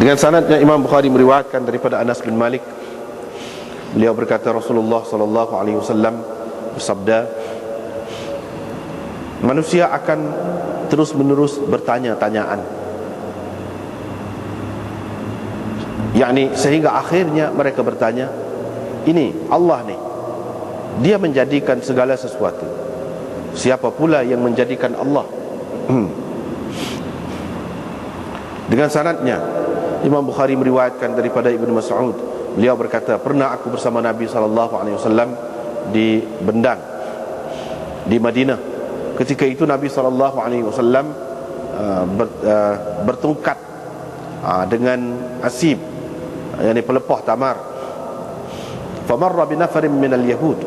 Dengan sanadnya Imam Bukhari meriwayatkan daripada Anas bin Malik Beliau berkata Rasulullah sallallahu alaihi wasallam bersabda Manusia akan terus menerus bertanya-tanyaan. Yakni sehingga akhirnya mereka bertanya ini Allah ni dia menjadikan segala sesuatu. Siapa pula yang menjadikan Allah? Dengan sanadnya Imam Bukhari meriwayatkan daripada Ibnu Mas'ud. Beliau berkata pernah aku bersama Nabi sallallahu alaihi wasallam di Bendang di Madinah. Ketika itu Nabi sallallahu alaihi wasallam uh, uh, bertungkat uh, dengan asib yakni pelepah tamar. Famarra bi nafarin min al-yahud.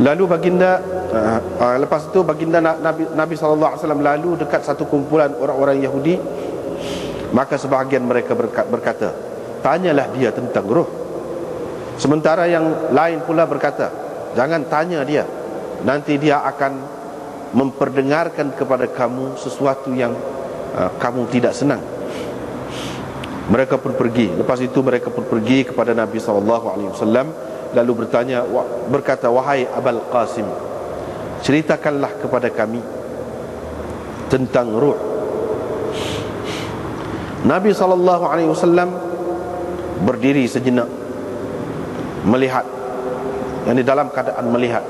Lalu baginda uh, uh, lepas itu baginda Nabi Nabi sallallahu alaihi wasallam lalu dekat satu kumpulan orang-orang Yahudi maka sebahagian mereka berkata tanyalah dia tentang roh. Sementara yang lain pula berkata jangan tanya dia. Nanti dia akan memperdengarkan kepada kamu sesuatu yang uh, kamu tidak senang. Mereka pun pergi. Lepas itu mereka pun pergi kepada Nabi SAW lalu bertanya berkata wahai Abul Qasim ceritakanlah kepada kami tentang ruh Nabi SAW berdiri sejenak melihat yang di dalam keadaan melihat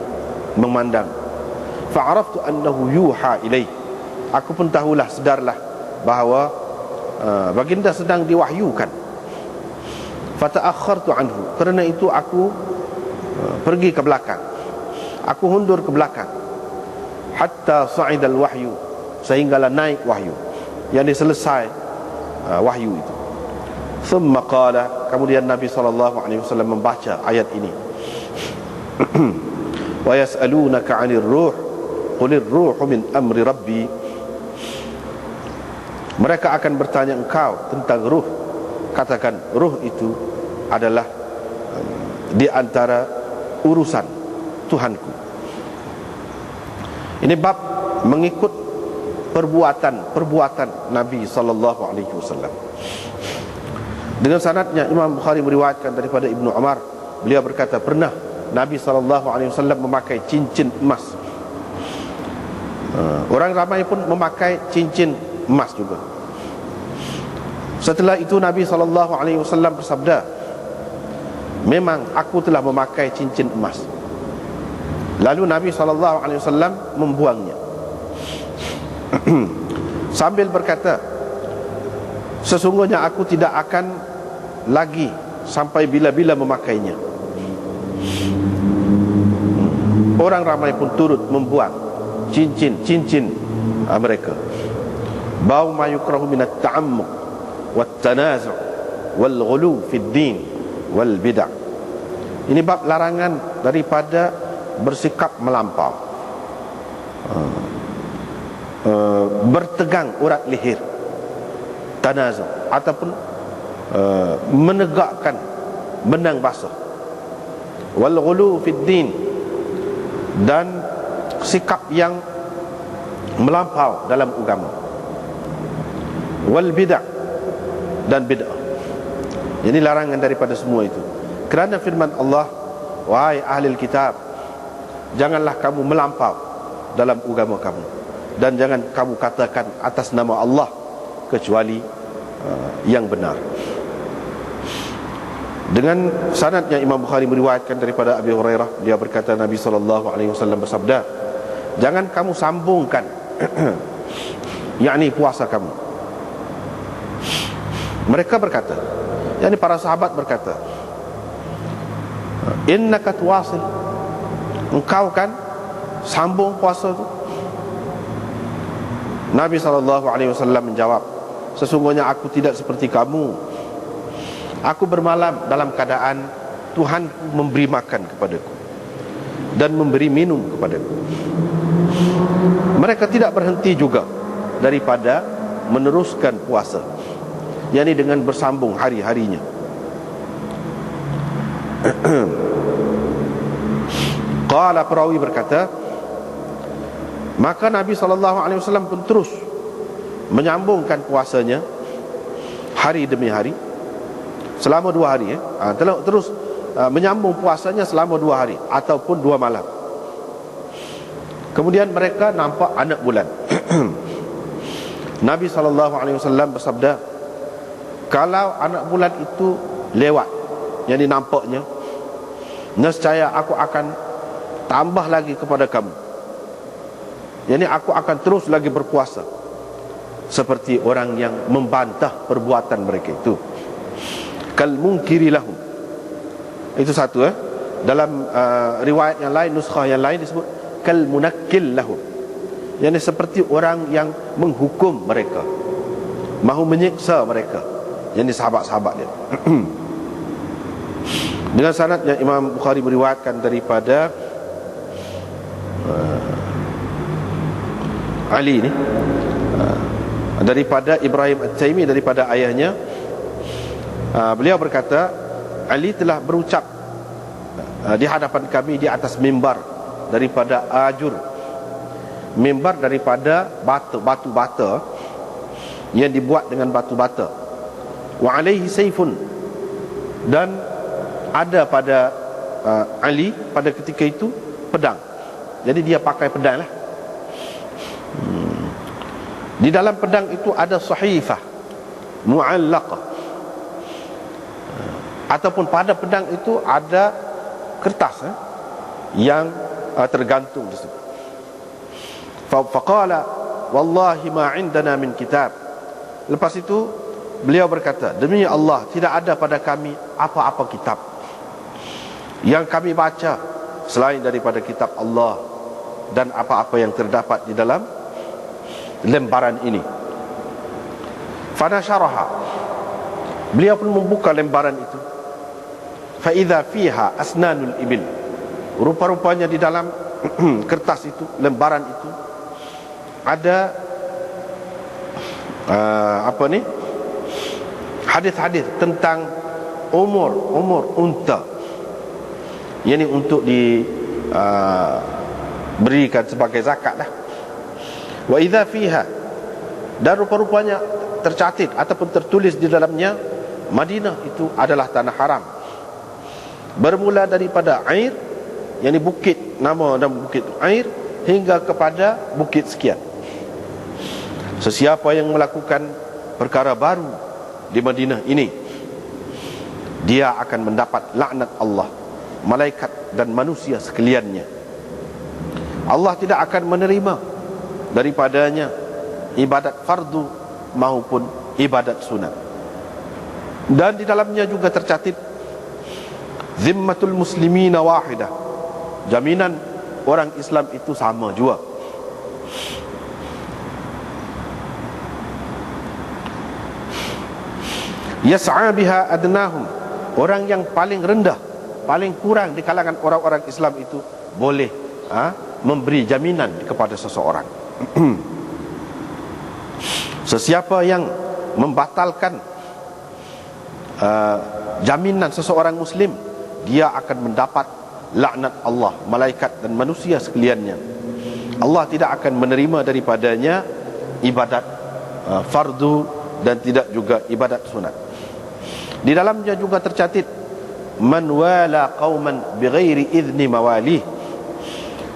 memandang. Fa'araftu annahu yuha ilai. Aku pun tahulah sedarlah bahawa Ah, baginda sedang diwahyukan. Fata'akhartu anhu. Kerana itu aku uh, pergi ke belakang. Aku hundur ke belakang. Hatta sa'idal wahyu. Sehinggalah naik wahyu. Yang selesai uh, wahyu itu. Thumma qala kemudian Nabi sallallahu alaihi wasallam membaca ayat ini. Wa yas'alunaka 'anil ruh qulir ruhu min amri rabbi. Mereka akan bertanya engkau tentang ruh. Katakan ruh itu adalah um, Di antara urusan Tuhanku. Ini bab mengikut perbuatan perbuatan Nabi sallallahu alaihi wasallam. Dengan sanadnya Imam Bukhari meriwayatkan daripada Ibnu Umar, beliau berkata pernah Nabi sallallahu alaihi wasallam memakai cincin emas. Uh, orang ramai pun memakai cincin emas juga. Setelah itu Nabi sallallahu alaihi wasallam bersabda, "Memang aku telah memakai cincin emas." Lalu Nabi sallallahu alaihi wasallam membuangnya. Sambil berkata, "Sesungguhnya aku tidak akan lagi sampai bila-bila memakainya." Orang ramai pun turut membuang cincin-cincin ah, mereka. Bau mayukrahu minat ta'ammuq wat tanazu' wal ghulu fid din wal bid'ah ini bab larangan daripada bersikap melampau uh, bertegang urat leher tanazu' ataupun uh, menegakkan benang basah wal ghulu fid din dan sikap yang melampau dalam agama wal bid'ah dan bid'ah. Ini larangan daripada semua itu. Kerana firman Allah, wahai ahli kitab, janganlah kamu melampau dalam agama kamu dan jangan kamu katakan atas nama Allah kecuali uh, yang benar. Dengan sanadnya Imam Bukhari meriwayatkan daripada Abi Hurairah dia berkata Nabi sallallahu alaihi wasallam bersabda jangan kamu sambungkan yakni puasa kamu. Mereka berkata yakni para sahabat berkata innaka tuwasil. Engkau kan sambung puasa tu Nabi SAW menjawab Sesungguhnya aku tidak seperti kamu. Aku bermalam dalam keadaan Tuhan memberi makan kepadaku Dan memberi minum kepadaku. Mereka tidak berhenti juga Daripada meneruskan puasa yakni dengan bersambung hari-harinya. Qala perawi berkata maka Nabi wasallam pun terus menyambungkan puasanya hari demi hari. Selama dua hari eh. ha, terus uh, menyambung puasanya selama dua hari ataupun dua malam. Kemudian mereka nampak anak bulan. Nabi SAW bersabda kalau anak bulan itu lewat yang nampaknya nescaya aku akan tambah lagi kepada kamu Yani aku akan terus lagi berpuasa seperti orang yang membantah perbuatan mereka itu. Kal munkiri lahum. Itu satu eh. Dalam uh, riwayat yang lain, nuskah yang lain disebut kal munakkil lahum. Yani seperti orang yang menghukum mereka. Mahu menyiksa mereka. Yani sahabat-sahabat dia. Dengan sanad yang Imam Bukhari meriwayatkan daripada Ali ni. Uh, daripada Ibrahim At-Taimi daripada ayahnya uh, beliau berkata Ali telah berucap uh, di hadapan kami di atas mimbar daripada ajur. Mimbar daripada batu batu bata yang dibuat dengan batu bata. Wa alaihi sayfun. Dan ada pada uh, Ali pada ketika itu pedang. Jadi dia pakai pedang lah di dalam pedang itu ada sahifah mu'allaqah. Ataupun pada pedang itu ada kertas eh, yang uh, tergantung di situ. Faqala wallahi ma indana min kitab. Lepas itu beliau berkata, demi Allah tidak ada pada kami apa-apa kitab yang kami baca selain daripada kitab Allah dan apa-apa yang terdapat di dalam lembaran ini. Fanasharaha beliau pun membuka lembaran itu. Fa idza fiha asnanul ibil. Rupa-rupanya di dalam kertas itu lembaran itu ada uh, apa ni? Hadis-hadis tentang umur umur unta. Ini untuk di uh, berikan sebagai zakat lah wa idza fiha. Dan rupa-rupanya tercatat ataupun tertulis di dalamnya Madinah itu adalah tanah haram. Bermula daripada air yang ini bukit nama dan bukit air hingga kepada bukit sekian. Sesiapa yang melakukan perkara baru di Madinah ini dia akan mendapat laknat Allah malaikat dan manusia sekaliannya. Allah tidak akan menerima daripadanya ibadat fardu maupun ibadat sunat. Dan di dalamnya juga tercatat zimmatul muslimina wahidah jaminan orang Islam itu sama juga. Yas'a biha adnahum. Orang yang paling rendah paling kurang di kalangan orang-orang Islam itu boleh ha, memberi jaminan kepada seseorang Sesiapa yang membatalkan uh, jaminan seseorang muslim dia akan mendapat laknat Allah, malaikat dan manusia sekaliannya. Allah tidak akan menerima daripadanya ibadat uh, fardu dan tidak juga ibadat sunat. Di dalamnya juga tercatat man wala qauman bighairi idzni mawalih.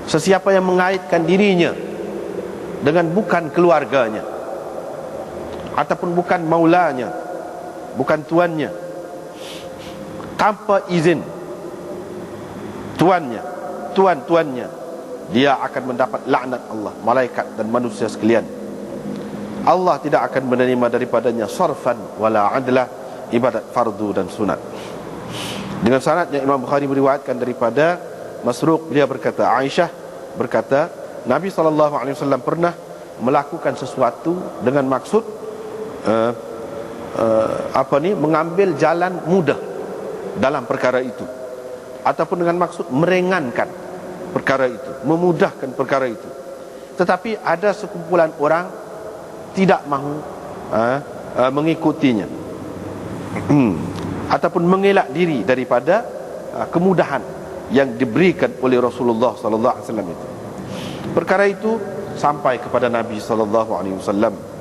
Sesiapa yang mengaitkan dirinya dengan bukan keluarganya. Ataupun bukan maulanya. Bukan tuannya. Tanpa izin tuannya tuan-tuannya dia akan mendapat laknat Allah malaikat dan manusia sekalian. Allah tidak akan menerima daripadanya sarfan wala adla ibadat fardu dan sunat. Dengan sanadnya Imam Bukhari meriwayatkan daripada Masruq dia berkata Aisyah berkata Nabi SAW pernah melakukan sesuatu dengan maksud uh, uh, apa ni mengambil jalan mudah dalam perkara itu. Ataupun dengan maksud meringankan perkara itu memudahkan perkara itu. Tetapi ada sekumpulan orang tidak mahu uh, uh, mengikutinya. Ataupun mengelak diri daripada uh, kemudahan yang diberikan oleh Rasulullah sallallahu alaihi wasallam itu Perkara itu sampai kepada Nabi sallallahu alaihi wasallam